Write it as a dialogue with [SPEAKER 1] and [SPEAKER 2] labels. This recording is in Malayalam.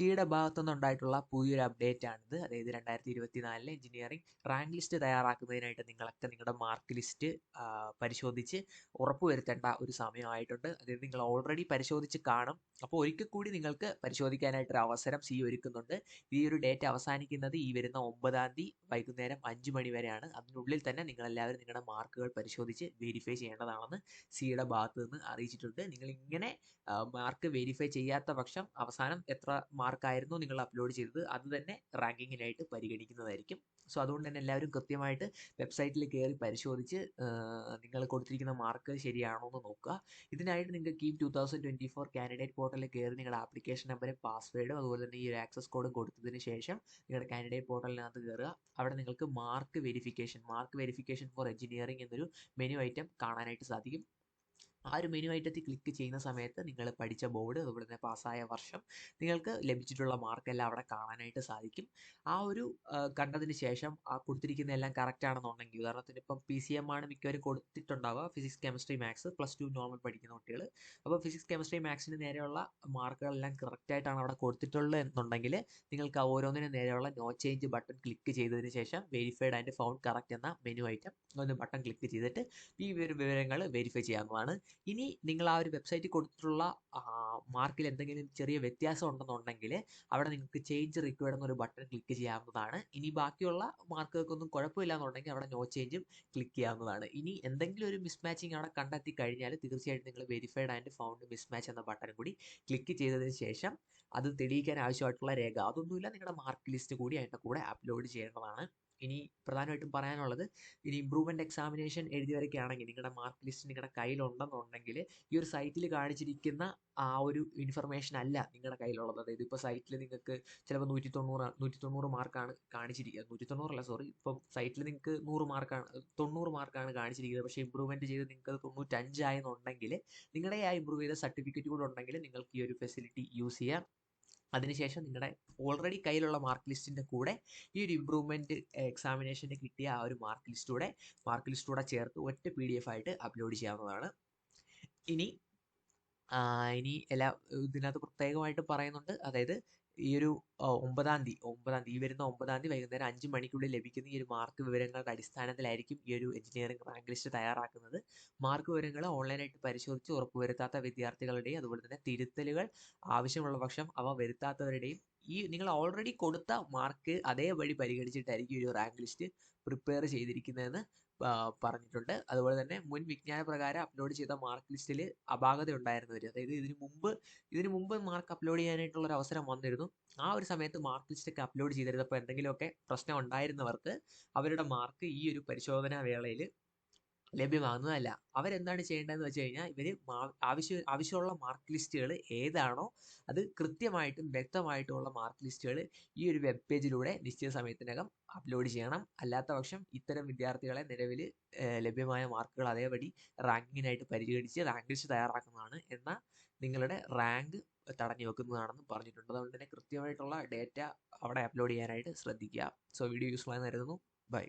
[SPEAKER 1] സിയുടെ ഭാഗത്തുനിന്ന് ഉണ്ടായിട്ടുള്ള പുതിയൊരു അപ്ഡേറ്റ് ആണിത് അതായത് രണ്ടായിരത്തി ഇരുപത്തി നാലിലെ എഞ്ചിനീയറിംഗ് റാങ്ക് ലിസ്റ്റ് തയ്യാറാക്കുന്നതിനായിട്ട് നിങ്ങളൊക്കെ നിങ്ങളുടെ മാർക്ക് ലിസ്റ്റ് പരിശോധിച്ച് ഉറപ്പുവരുത്തേണ്ട ഒരു സമയമായിട്ടുണ്ട്. അതായത് നിങ്ങൾ ഓൾറെഡി പരിശോധിച്ച് കാണും. അപ്പോൾ ഒരിക്കൽ കൂടി നിങ്ങൾക്ക് പരിശോധിക്കാനായിട്ടൊരു അവസരം സി ഒരുക്കുന്നുണ്ട്. ഈ ഒരു ഡേറ്റ് അവസാനിക്കുന്നത് ഈ വരുന്ന ഒമ്പതാം തീയതി വൈകുന്നേരം അഞ്ച് മണി വരെയാണ്. അതിനുള്ളിൽ തന്നെ നിങ്ങളെല്ലാവരും നിങ്ങളുടെ മാർക്കുകൾ പരിശോധിച്ച് വെരിഫൈ ചെയ്യേണ്ടതാണെന്ന് സിയുടെ ഭാഗത്ത് നിന്ന് അറിയിച്ചിട്ടുണ്ട്. നിങ്ങൾ ഇങ്ങനെ മാർക്ക് വെരിഫൈ ചെയ്യാത്ത പക്ഷം അവസാനം എത്ര മാർക്കായിരുന്നു നിങ്ങൾ അപ്ലോഡ് ചെയ്തത്. അത് തന്നെ റാങ്കിങ്ങിനായിട്ട് പരിഗണിക്കുന്നതായിരിക്കും. സോ അതുകൊണ്ട് തന്നെ എല്ലാവരും കൃത്യമായിട്ട് വെബ്സൈറ്റിൽ കയറി പരിശോധിച്ച് നിങ്ങൾ കൊടുത്തിരിക്കുന്ന മാർക്ക് ശരിയാണോ എന്ന് നോക്കുക. ഇതിനായിട്ട് നിങ്ങൾ KEAM two thousand twenty four candidate പോർട്ടലിൽ കയറി നിങ്ങളുടെ ആപ്ലിക്കേഷൻ നമ്പറും പാസ്വേഡും അതുപോലെ തന്നെ ഈ ഒരു ആക്സസ് കോഡും കൊടുത്തതിന് ശേഷം നിങ്ങളുടെ കാൻഡിഡേറ്റ് പോർട്ടലിനകത്ത് കയറുക. അവിടെ നിങ്ങൾക്ക് mark verification mark verification for engineering എന്നൊരു മെനു ഐറ്റം കാണാനായിട്ട് സാധിക്കും. ആ ഒരു മെനു ഐറ്റത്തിൽ ക്ലിക്ക് ചെയ്യുന്ന സമയത്ത് നിങ്ങൾ പഠിച്ച ബോർഡ് അതുപോലെ തന്നെ പാസ്സായ വർഷം നിങ്ങൾക്ക് ലഭിച്ചിട്ടുള്ള മാർക്കെല്ലാം അവിടെ കാണാനായിട്ട് സാധിക്കും. ആ ഒരു കണ്ടതിന് ശേഷം ആ കൊടുത്തിരിക്കുന്ന എല്ലാം കറക്റ്റ് ആണെന്നുണ്ടെങ്കിൽ ഉദാഹരണത്തിന് ഇപ്പം പി സി എം ആണ് മിക്കവരും കൊടുത്തിട്ടുണ്ടാവുക. Physics chemistry maths plus two normal പഠിക്കുന്ന കുട്ടികൾ അപ്പോൾ ഫിസിക്സ് കെമിസ്ട്രി മാത്സിന് നേരെയുള്ള മാർക്കുകളെല്ലാം കറക്റ്റ് ആയിട്ടാണ് അവിടെ കൊടുത്തിട്ടുള്ളത് എന്നുണ്ടെങ്കിൽ നിങ്ങൾക്ക് ആ ഓരോന്നിനും നേരെയുള്ള നോ ചേഞ്ച് ബട്ടൺ ക്ലിക്ക് ചെയ്തതിന് ശേഷം വെരിഫൈഡ് ആൻഡ് ഫൗണ്ട് കറക്റ്റ് എന്ന മെനു ഐറ്റം ഒന്ന് ബട്ടൺ ക്ലിക്ക് ചെയ്തിട്ട് ഈ വിവരങ്ങൾ വെരിഫൈ ചെയ്യാവുന്നതാണ്. ഇനി നിങ്ങൾ ആ ഒരു വെബ്സൈറ്റിൽ കൊടുത്തിട്ടുള്ള മാർക്കിൽ എന്തെങ്കിലും ചെറിയ വ്യത്യാസം ഉണ്ടെന്നുണ്ടെങ്കിൽ അവിടെ നിങ്ങൾക്ക് ചേഞ്ച് റിക്വയർഡ് എന്നൊരു ബട്ടൺ ക്ലിക്ക് ചെയ്യാവുന്നതാണ്. ഇനി ബാക്കിയുള്ള മാർക്കുകൾക്കൊന്നും കുഴപ്പമില്ല എന്നുണ്ടെങ്കിൽ അവിടെ നോ ചേഞ്ചും ക്ലിക്ക് ചെയ്യാവുന്നതാണ്. ഇനി എന്തെങ്കിലും ഒരു മിസ്മാച്ചിങ് അവിടെ കണ്ടെത്തി കഴിഞ്ഞാൽ തീർച്ചയായിട്ടും നിങ്ങൾ വെരിഫൈഡ് ആൻഡ് ഫൗണ്ട് മിസ്മാച്ച് എന്ന ബട്ടൺ കൂടി ക്ലിക്ക് ചെയ്തതിന് ശേഷം അത് തെളിയിക്കാൻ ആവശ്യമായിട്ടുള്ള രേഖ. അതൊന്നുമില്ല നിങ്ങളുടെ മാർക്ക് ലിസ്റ്റ് കൂടി അതിന്റെ കൂടെ അപ്ലോഡ് ചെയ്യേണ്ടതാണ്. ഇനി പ്രധാനമായിട്ടും പറയാനുള്ളത് ഇനി ഇമ്പ്രൂവ്മെന്റ് എക്സാമിനേഷൻ എഴുതി വരയ്ക്കുകയാണെങ്കിൽ നിങ്ങളുടെ മാർക്ക് ലിസ്റ്റ് നിങ്ങളുടെ കയ്യിലുണ്ടെന്നുണ്ടെങ്കിൽ ഈ ഒരു സൈറ്റിൽ കാണിച്ചിരിക്കുന്ന ആ ഒരു ഇൻഫർമേഷൻ അല്ല നിങ്ങളുടെ കയ്യിലുള്ളത്. അതായത് ഇപ്പോൾ സൈറ്റിൽ നിങ്ങൾക്ക് ചിലപ്പോൾ നൂറ്റി തൊണ്ണൂറ് നൂറ്റി തൊണ്ണൂറ് മാർക്കാണ് കാണിച്ചിരിക്കുക നൂറ്റി തൊണ്ണൂറല്ല സോറി ഇപ്പം സൈറ്റിൽ നിങ്ങൾക്ക് നൂറ് മാർക്കാണ് തൊണ്ണൂറ് മാർക്കാണ് കാണിച്ചിരിക്കുന്നത്. പക്ഷേ ഇമ്പ്രൂവ്മെന്റ് ചെയ്ത് നിങ്ങൾക്ക് തൊണ്ണൂറ്റഞ്ചായെന്നുണ്ടെങ്കിൽ നിങ്ങളുടെ ആ ഇമ്പ്രൂവ് ചെയ്ത സർട്ടിഫിക്കറ്റ് കൂടെ ഉണ്ടെങ്കിൽ നിങ്ങൾക്ക് ഈ ഒരു ഫെസിലിറ്റി യൂസ് ചെയ്യാം. അതിനുശേഷം നിങ്ങളുടെ ഓൾറെഡി കയ്യിലുള്ള മാർക്ക് ലിസ്റ്റിന്റെ കൂടെ ഈ ഒരു ഇമ്പ്രൂവ്മെന്റ് എക്സാമിനേഷന് കിട്ടിയ ആ ഒരു മാർക്ക് ലിസ്റ്റൂടെ മാർക്ക് ലിസ്റ്റൂടെ ചേർത്ത് ഒറ്റ പി ഡി എഫ് ആയിട്ട് അപ്ലോഡ് ചെയ്യാവുന്നതാണ്. ഇനി ഇനി എല്ലാ ഇതിനകത്ത് പ്രത്യേകമായിട്ട് പറയുന്നുണ്ട്. അതായത് ഈ ഒരു ഒമ്പതാം തീയതി ഒമ്പതാം തീയതി ഈ വരുന്ന ഒമ്പതാം തീയതി വൈകുന്നേരം അഞ്ച് മണിക്കുള്ളിൽ ലഭിക്കുന്ന ഈ ഒരു മാർക്ക് വിവരങ്ങളുടെ അടിസ്ഥാനത്തിലായിരിക്കും ഈ ഒരു എഞ്ചിനീയറിംഗ് റാങ്ക് ലിസ്റ്റ് തയ്യാറാക്കുന്നത്. മാർക്ക് വിവരങ്ങൾ ഓൺലൈനായിട്ട് പരിശോധിച്ച് ഉറപ്പുവരുത്താത്ത വിദ്യാർത്ഥികളുടെയും അതുപോലെ തന്നെ തിരുത്തലുകൾ ആവശ്യമുള്ള പക്ഷം അവ വരുത്താത്തവരുടെയും ഈ നിങ്ങൾ ഓൾറെഡി കൊടുത്ത മാർക്ക് അതേപടി പരിഗണിച്ചിട്ടായിരിക്കും ഒരു റാങ്ക് ലിസ്റ്റ് പ്രിപ്പയർ ചെയ്തിരിക്കുന്നതെന്ന് പറഞ്ഞിട്ടുണ്ട്. അതുപോലെ തന്നെ മുൻ വിജ്ഞാന പ്രകാരം അപ്ലോഡ് ചെയ്ത മാർക്ക് ലിസ്റ്റിൽ അപാകത ഉണ്ടായിരുന്നവർ അതായത് ഇതിനു മുമ്പ് ഇതിനു മുമ്പ് മാർക്ക് അപ്ലോഡ് ചെയ്യാനായിട്ടുള്ള ഒരു അവസരം വന്നിരുന്നു. ആ ഒരു സമയത്ത് മാർക്ക് ലിസ്റ്റൊക്കെ അപ്ലോഡ് ചെയ്തിരുന്നപ്പോൾ എന്തെങ്കിലുമൊക്കെ പ്രശ്നം ഉണ്ടായിരുന്നവർക്ക് അവരുടെ മാർക്ക് ഈ ഒരു പരിശോധനാ വേളയിൽ ലഭ്യമാകുന്നതല്ല. അവരെന്താണ് ചെയ്യേണ്ടതെന്ന് വെച്ച് കഴിഞ്ഞാൽ ഇവർ ആവശ്യ ആവശ്യമുള്ള മാർക്ക് ലിസ്റ്റുകൾ ഏതാണോ അത് കൃത്യമായിട്ടും വ്യക്തമായിട്ടുമുള്ള മാർക്ക് ലിസ്റ്റുകൾ ഈ ഒരു വെബ് പേജിലൂടെ നിശ്ചിത സമയത്തിനകം അപ്ലോഡ് ചെയ്യണം. അല്ലാത്ത പക്ഷം ഇത്തരം വിദ്യാർത്ഥികളെ നിലവിൽ ലഭ്യമായ മാർക്കുകൾ അതേപടി റാങ്കിങ്ങിനായിട്ട് പരിഗണിച്ച് റാങ്ക് ലിസ്റ്റ് തയ്യാറാക്കുന്നതാണ് എന്നാൽ നിങ്ങളുടെ റാങ്ക് തടഞ്ഞു വെക്കുന്നതാണെന്ന് പറഞ്ഞിട്ടുണ്ട്. അതുകൊണ്ട് തന്നെ കൃത്യമായിട്ടുള്ള ഡേറ്റ അവിടെ അപ്ലോഡ് ചെയ്യാനായിട്ട് ശ്രദ്ധിക്കുക. സോ വീഡിയോ യൂസ്ഫുൾ ആയി കരുതുന്നു. ബൈ